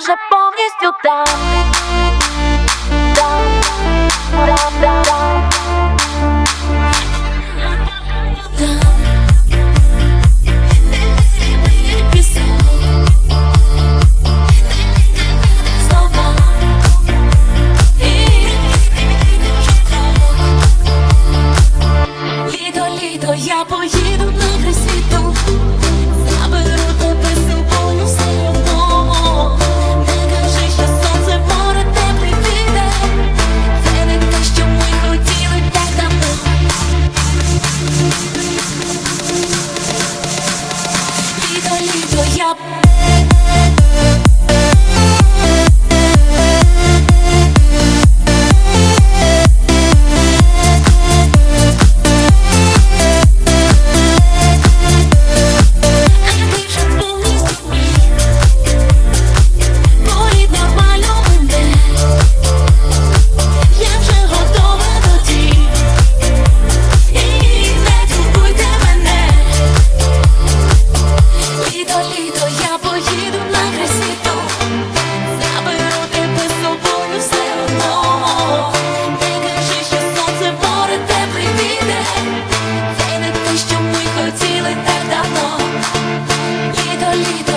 вже повністю там. Там, там, там, там. up. полетіли так давно, літо літо.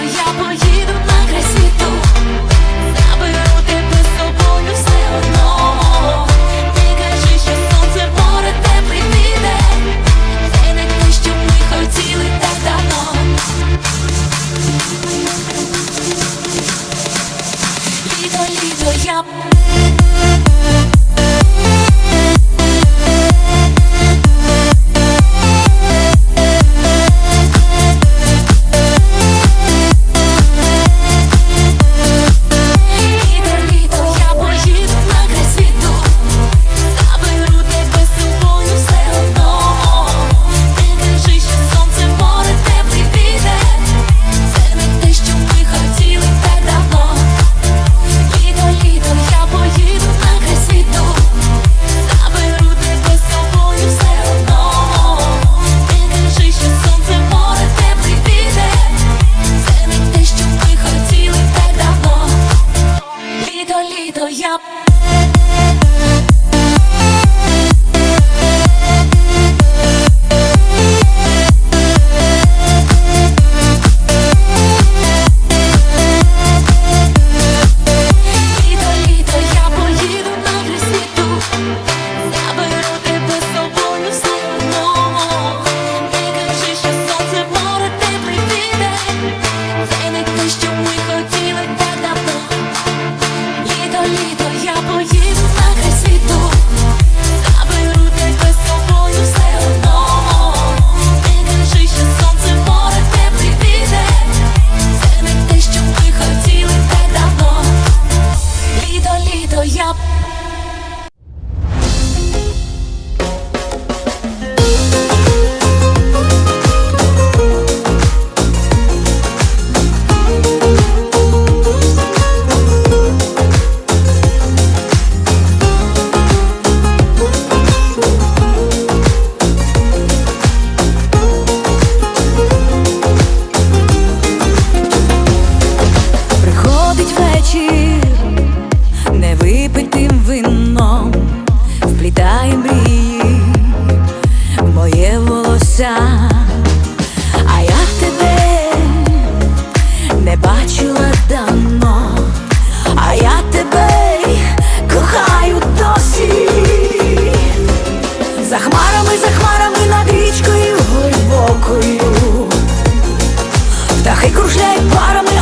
Хай кружляет паром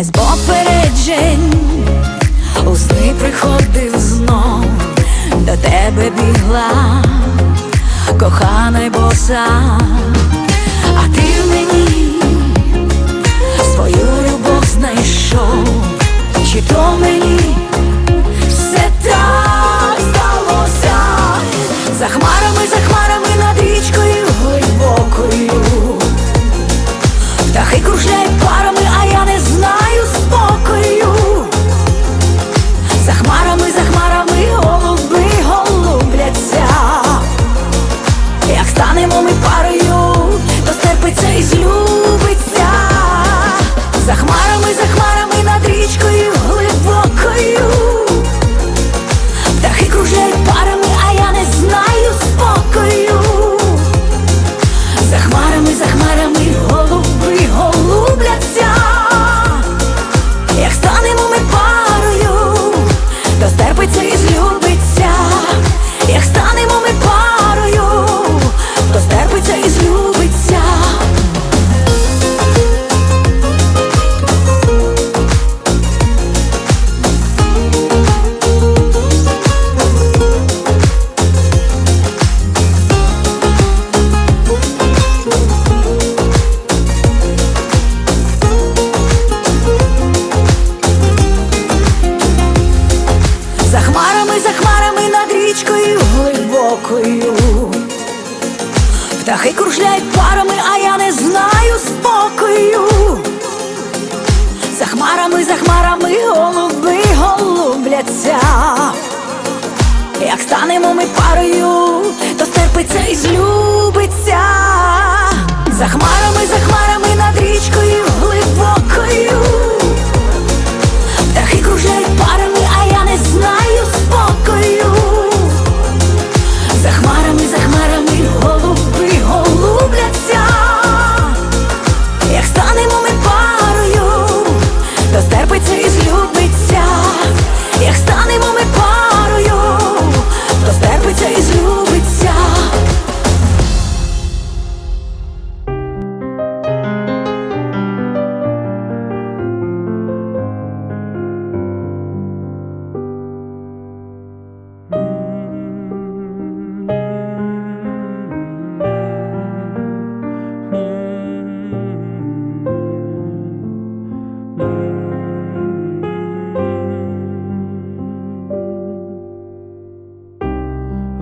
без попереджень, у сни приходив знов, до тебе бігла, кохана боса, а ти в мені свою любов знайшов, чи то мені. Хмарами, голуби голубляться. Як станемо ми парою, то стерпиться і злюбиться. За хмарами, за хмарами над річкою глибокою.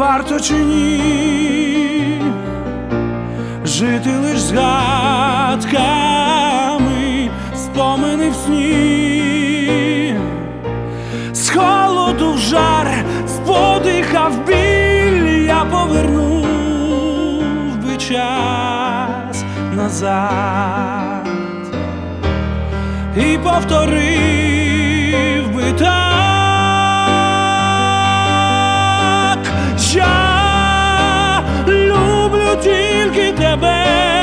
варто чи ні? Жити лиш згадками, спомини в сні, з холоду в жар, з подиха в біль я повернув би час назад і повторив never